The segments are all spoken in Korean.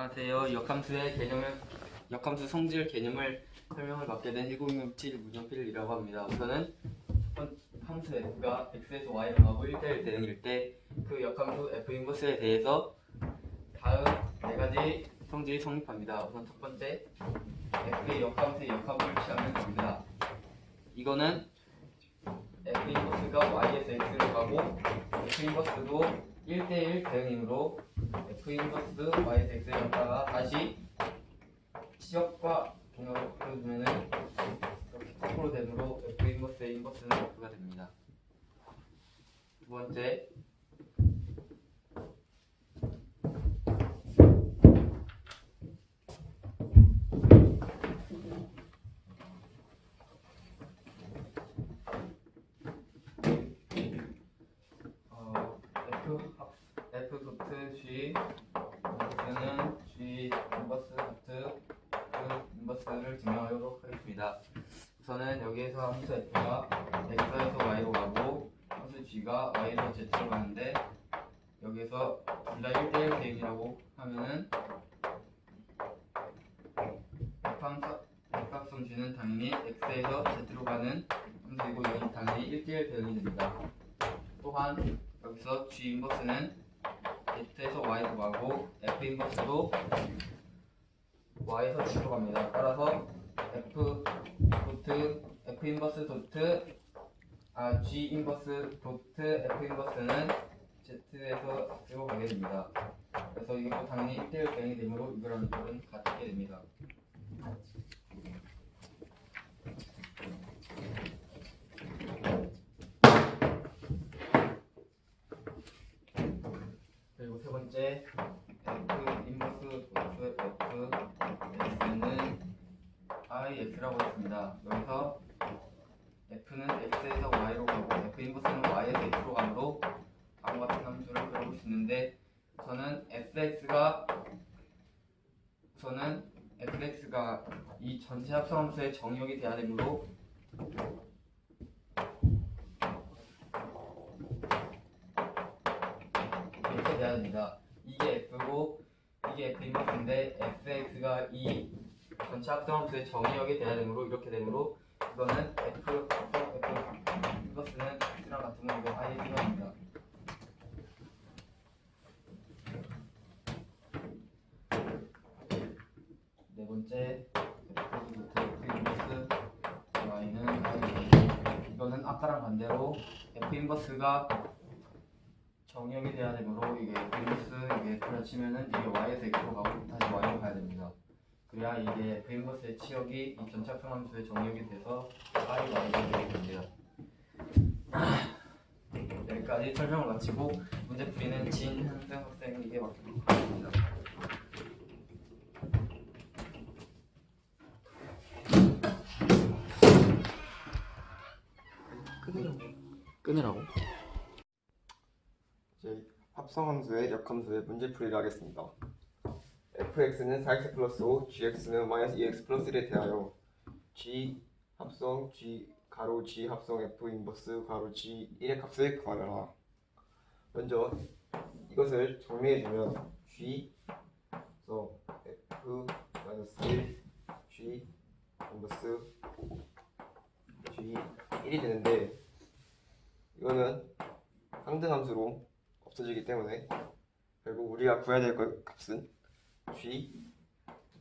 안녕하세요. 역함수의 개념을 역함수 성질 개념을 설명을 받게 된 1067 문정필이라고 합니다. 우선은 한- 함수 f가 x에서 y로 가고 1대1 대응일 때 그 역함수 f 인버스에 대해서 다음 네 가지 성질이 성립합니다. 우선 첫 번째 f의 역함수의 역함을 취하면 됩니다. 이거는 f 인버스가 y에서 x로 가고 f 인버스도 1대1 대응이므로 f 인버스 y에서 x를 갖다가 다시 지역과 경역으로 풀어주면은 이렇게 거꾸로 되므로 f 인버스의 인버스는 f가 됩니다. 두 번째 인버스를 증명하도록 하겠습니다. 우선은 여기에서 함수 F가 X에서 Y로 가고 함수 G가 Y에서 Z로 가는데 여기에서 둘 다 1대1 대응이라고 하면은 F 함수 F 합성 G는 당연히 X에서 Z로 가는 함수이고 이건 당연히 1대1 대응이 됩니다. 또한 여기서 G 인버스는 Z에서 Y로 가고 F 인버스도 Y에서 G로 갑니다. 따라서 F 도트 F 인버스 도트 아 G 인버스 도트 F 인버스는 Z에서 X로 가게 됩니다. 그래서 이것도 당연히 1대1 대응이 되므로 이거랑 이거는 같게 됩니다. 그리고 세 번째 F 인버스 도트 F X는 IX라고 했습니다. 여기서 F는 X에서 Y로 가고 F 인버스는 Y에서 X로 가므로 다음과 같은 함수를 배울 수 있는데 우선은 fx가 우선은 fx가 이 전체 합성함수의 정역이 돼야 되므로 이렇게 돼야 됩니다. 이게 f고 이게 f 인버스인데 fx가 이 전체 합성함수의 정역이 돼야 되므로 이렇게 되므로 이거는 f f 인버스는 x랑 같으면 이거 i x입니다. 네 번째 F 인버스 Y는 I 이거는 아까랑 반대로 F 인버스가 정역이 돼야 되므로 이게 F 인버스 이게 F를 치면은 이게 Y에서 X로 가고 다시 Y로 가야 됩니다. 그래야 이게 F 인버스의 치역이 이 전착성 함수의 정역이 돼서 I, Y가 되게 됩니다. 여기까지 설명을 마치고 문제 풀이는 진현생 학생에게 맡기도록 하겠습니다. 끊으라고? 이제 합성함수의 역함수의 문제 풀이를 하겠습니다. Fx는 4x 플러스 5, gx는 마이너스 2x 플러스 1에 대하여 g 합성 g 가로 g 합성 f 인버스 가로 g 1의 값을 구하라. 먼저 이것을 정리해주면 g 그래서 f 마이너스 1 g 인버스 g 1이 되는데 이거는 상등함수로 없어지기 때문에 결국 우리가 구해야 될 것- 값은 g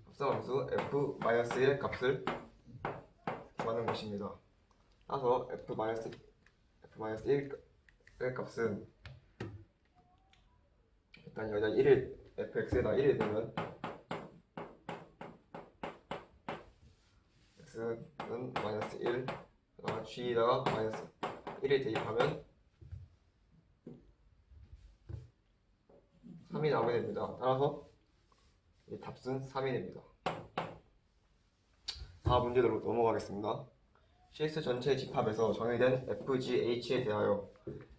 합성함수 f 마이너스 1의 값을 구하는 것입니다. 따라서 f 마이너스 f 마이너스 1의 값은 일단 여기다 1을 fx에다 1을 두면 x는 마이너스 1 그다음 g에다가 마이너스 1을 대입하면 3이 나오게 됩니다. 따라서 이 답은 3이 됩니다. 다음 문제로 넘어가겠습니다. CX 전체 집합에서 정의된 FGH에 대하여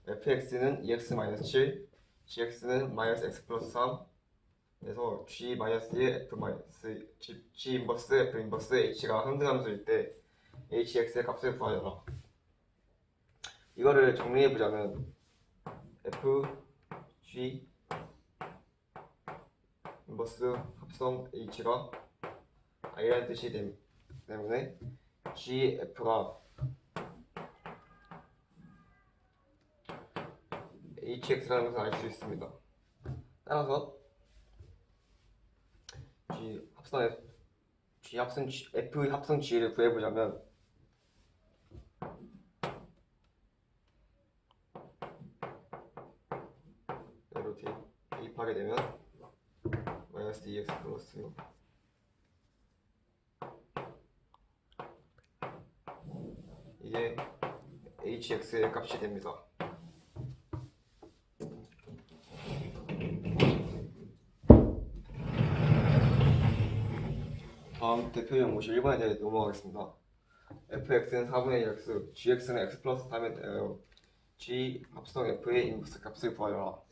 fx는 2x-7, gx는 마이너스 x 플러스 3, 그래서 g 마이너스 1, f 마이너스 g, 인버스, f 인버스, h가 상등함수일 때 hx의 값을 구하여라. 이거를 정리해 보자면 f, g 인버스 합성 h가 i라는 뜻이 됨- 때문에 gf가 hx라는 것을 알 수 있습니다. 따라서 g 합성 g 합성 G, f 합성 g를 구해보자면 이렇게 대입하게 되면 마이너스 2x 플러스 이게 hx의 값이 됩니다. 다음 대표형 51번에 대해 넘어가겠습니다. fx는 4분의 1x, gx는 x 플러스 3에 대하여 g 합성 f의 인버스 값을 구하여라.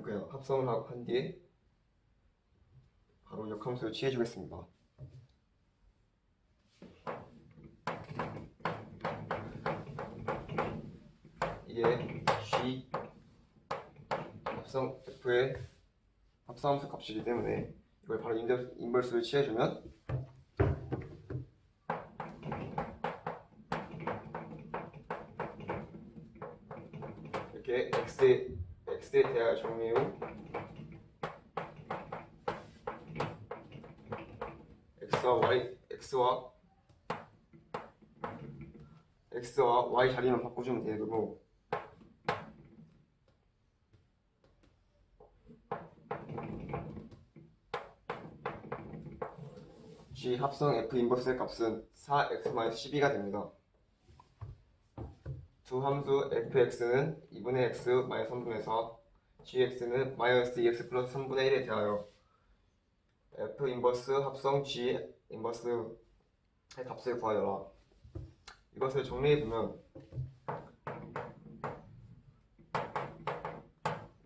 얘는 그냥 합성을 하- 한 뒤에 바로 역함수를 취해주겠습니다. 이게 g 합성 f의 합성함수 값이기 때문에 이걸 바로 인버, 인버스를 취해주면 이렇게 x에 x에 대하여 정리 후 x와 y x와 x와 y 자리만 바꿔주면 되고 g 합성 f 인버스의 값은 4x-12가 됩니다. 두 함수 fx는 2분의 x 마이너스 3분의 4, gx는 마이너스 2x 플러스 3분의 1에 대하여 f 인버스 합성 g 인버스의 값을 구하여라. 이것을 정리해두면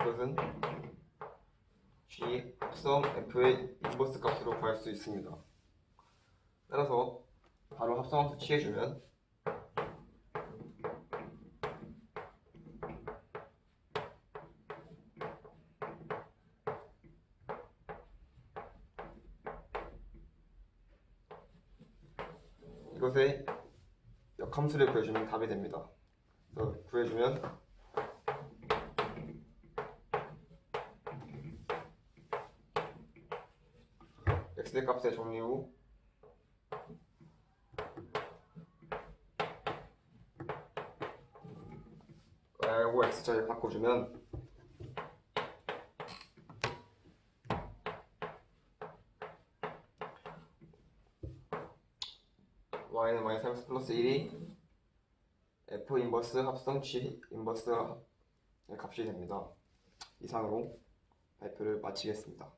이것은 g 합성 f의 인버스 값으로 구할 수 있습니다. 따라서 바로 합성함수 취해주면 이것의 역함수를 구해주면 답이 됩니다. 그래서 구해주면 x의 값의 정리 후 y하고 x자리 바꿔주면 y는 마이너스 3x 플러스 1이 f 인버스 합성 g 인버스의 값이 됩니다. 이상으로 발표를 마치겠습니다.